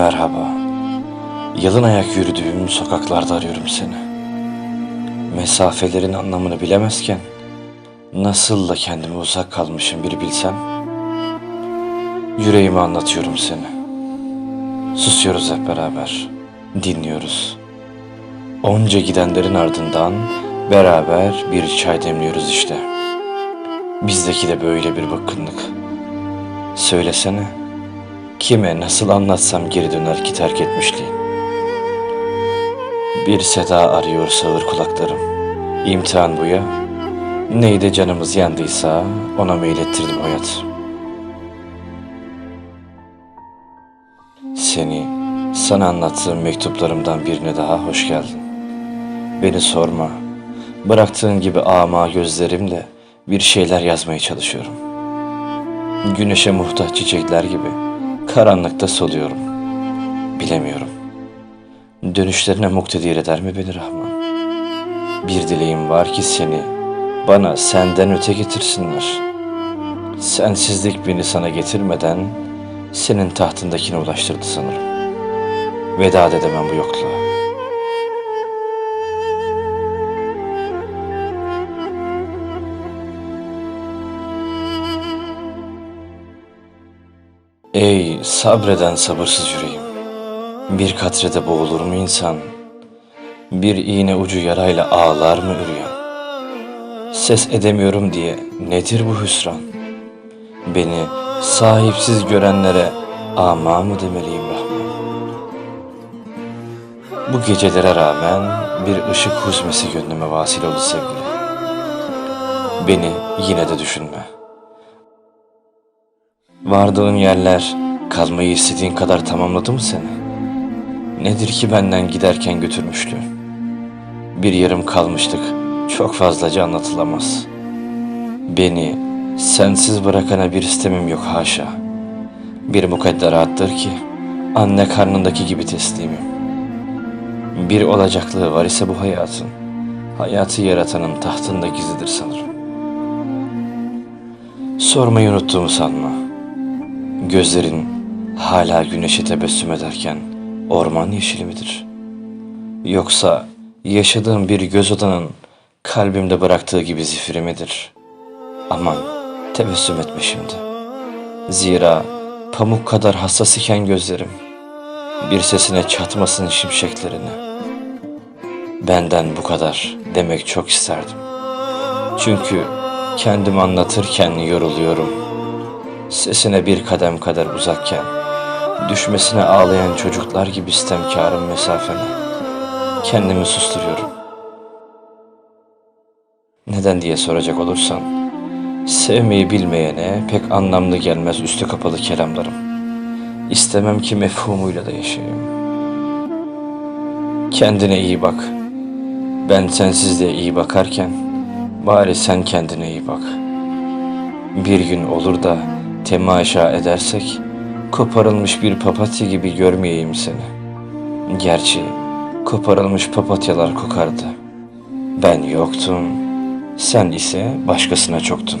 Merhaba. Yalın ayak yürüdüğüm sokaklarda arıyorum seni. Mesafelerin anlamını bilemezken nasıl da kendime uzak kalmışım bir bilsem. Yüreğimi anlatıyorum seni. Susuyoruz hep beraber. Dinliyoruz. Onca gidenlerin ardından beraber bir çay demliyoruz işte. Bizdeki de böyle bir bıkkınlık. Söylesene. Kime nasıl anlatsam geri döner ki terk etmişliğin. Bir seda arıyor sağır kulaklarım. İmtihan bu ya. Neyde canımız yandıysa ona meylettirdim hayat. Seni sana anlattığım mektuplarımdan birine daha hoş geldin. Beni sorma. Bıraktığın gibi ama gözlerimle bir şeyler yazmaya çalışıyorum. Güneşe muhtaç çiçekler gibi karanlıkta soluyorum. Bilemiyorum. Dönüşlerine muktedir eder mi beni Rahman? Bir dileğim var ki seni bana senden öte getirsinler. Sensizlik beni sana getirmeden senin tahtındakine ulaştırdı sanırım. Veda edemem bu yokluğa. Ey sabreden sabırsız yüreğim. Bir katrede boğulur mu insan? Bir iğne ucu yarayla ağlar mı üryan? Ses edemiyorum diye nedir bu hüsran? Beni sahipsiz görenlere ama mı demeliyim Rahman? Bu gecelere rağmen bir ışık huzmesi gönlüme vasil oldu sevgili. Beni yine de düşünme. Vardığın yerler kalmayı istediğin kadar tamamladı mı seni? Nedir ki benden giderken götürmüşlüğün? Bir yarım kalmıştık, çok fazlaca anlatılamaz. Beni sensiz bırakana bir istemim yok haşa. Bir mukadderattır ki anne karnındaki gibi teslimim. Bir olacaklığı var ise bu hayatın. Hayatı yaratanın tahtında gizlidir sanırım. Sormayı unuttuğumu sanma. Gözlerin hala güneşe tebessüm ederken orman yeşili midir? Yoksa yaşadığım bir göz odanın kalbimde bıraktığı gibi zifiri midir? Aman tebessüm etme şimdi. Zira pamuk kadar hassas iken gözlerim bir sesine çatmasın şimşeklerini. Benden bu kadar demek çok isterdim. Çünkü kendim anlatırken yoruluyorum. Sesine bir kadem kadar uzakken, düşmesine ağlayan çocuklar gibi istemkarım mesafeme. Kendimi susturuyorum. Neden diye soracak olursan, sevmeyi bilmeyene pek anlamlı gelmez üstü kapalı kelamlarım. İstemem ki mefhumuyla da yaşayayım. Kendine iyi bak. Ben sensizliğe iyi bakarken, bari sen kendine iyi bak. Bir gün olur da temaşa edersek, koparılmış bir papatya gibi görmeyeyim seni. Gerçi koparılmış papatyalar kokardı. Ben yoktum, sen ise başkasına çoktun.